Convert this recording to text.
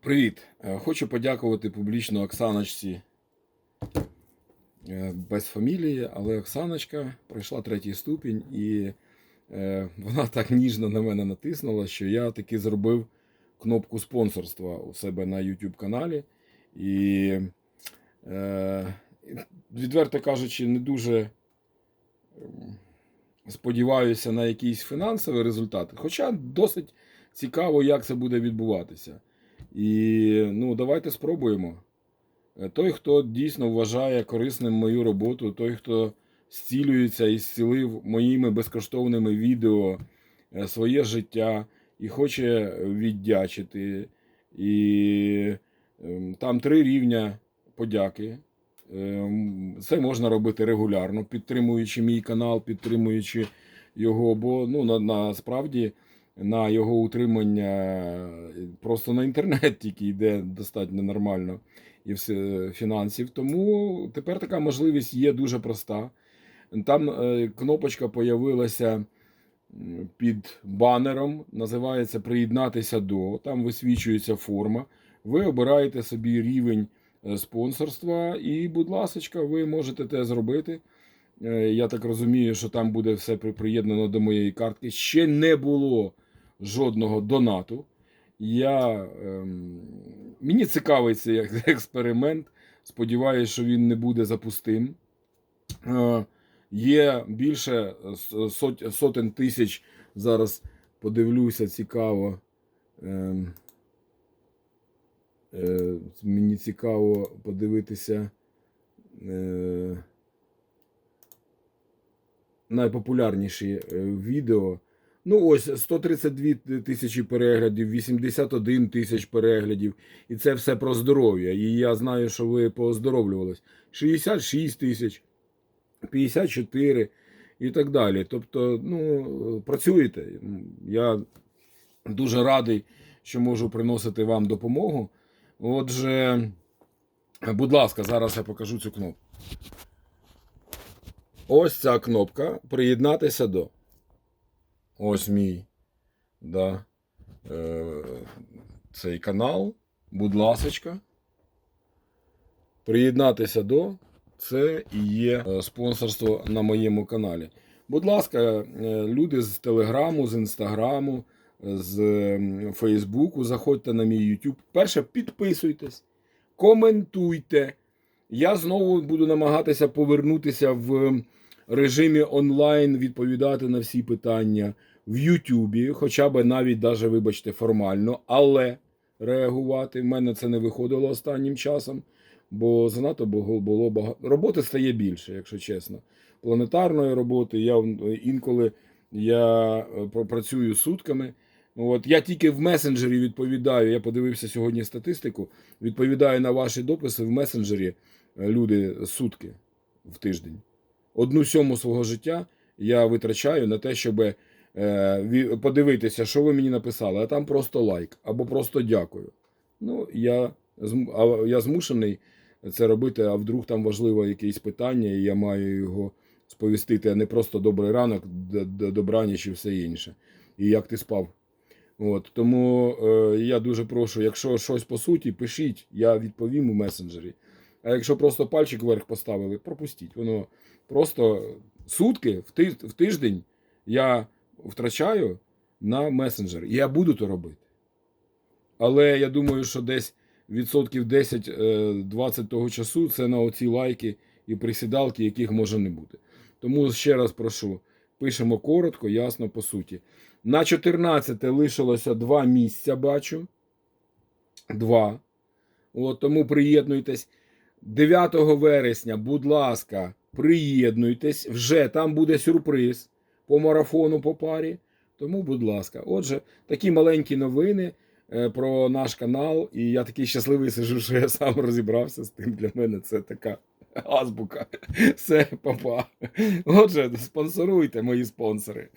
Привіт! Е, Хочу подякувати публічно Оксаночці е, без фамілії, але Оксаночка пройшла третій ступінь, і е, вона так ніжно на мене натиснула, що я таки зробив кнопку спонсорства у себе на YouTube каналі. І, відверто кажучи, не дуже ем, сподіваюся на якийсь фінансовий результат. Хоча досить цікаво, як це буде відбуватися. І ну, давайте спробуємо. Е, Той, хто дійсно вважає корисним мою роботу, той, хто зцілюється і зцілив моїми безкоштовними відео е, своє життя і хоче віддячити. І ем, там три рівня подяки. Ем, Це можна робити регулярно, підтримуючи мій канал, підтримуючи його, бо ну, на, насправді на його утримання просто на інтернет тільки йде достатньо нормально і все фінансів. Тому тепер така можливість є дуже проста. Там е, кнопочка появилася під банером, називається Приєднатися до. Там висвічується форма. Ви обираєте собі рівень е, спонсорства, і, будь ласка, ви можете те зробити. Е, Я так розумію, що там буде все приєднано до моєї картки. Ще не було жодного донату. Я, ем, мені цікавий цей експеримент. Сподіваюся, що він не буде запустим. Е, є більше сот, сотень тисяч. Зараз подивлюся, цікаво. Ем, е, мені цікаво подивитися. Е, найпопулярніші е, відео. Ну, ось 132 тисячі переглядів, 81 тисяч переглядів. І це все про здоров'я. І я знаю, що ви пооздоровлювались. 66 тисяч, 54 і так далі. Тобто, ну, працюєте. Я дуже радий, що можу приносити вам допомогу. Отже, будь ласка, зараз я покажу цю кнопку. Ось ця кнопка приєднатися до. Ось мій да, е, цей канал. Будь ласочка. Приєднатися до. Це і є е, спонсорство на моєму каналі. Будь ласка, е, люди з Телеграму, з Інстаграму, з ем, Фейсбуку, заходьте на мій YouTube. Перше, підписуйтесь, коментуйте. Я знову буду намагатися повернутися в режимі онлайн, відповідати на всі питання в Ютубі, хоча б навіть, даже, вибачте, формально, але реагувати. В мене це не виходило останнім часом, бо занадто було багато. Роботи стає більше, якщо чесно. Планетарної роботи. Я інколи я е, працюю сутками. От я тільки в месенджері відповідаю. Я подивився сьогодні статистику. Відповідаю на ваші дописи в месенджері е, люди сутки в тиждень. Одну сьому свого життя я витрачаю на те, щоб е, подивитися, що ви мені написали, а там просто лайк або просто дякую. Ну, я, я змушений це робити, а вдруг там важливе якесь питання, і я маю його сповістити, а не просто добрий ранок, добраніч і все інше. І як ти спав. От, тому е, я дуже прошу, якщо щось по суті, пишіть, я відповім у месенджері. А якщо просто пальчик вверх поставили, пропустіть. Воно просто сутки в тиждень я втрачаю на месенджер. І я буду то робити. Але я думаю, що десь відсотків 10-20 того часу це на оці лайки і присідалки, яких може не бути. Тому ще раз прошу, пишемо коротко, ясно, по суті. На 14 лишилося два місця, бачу. Два. От, тому приєднуйтесь. 9 вересня, будь ласка, приєднуйтесь. Вже там буде сюрприз по марафону по парі. Тому, будь ласка, отже, такі маленькі новини е, про наш канал. І я такий щасливий сижу, що я сам розібрався з тим. Для мене це така азбука. Все, папа. Отже, спонсоруйте мої спонсори.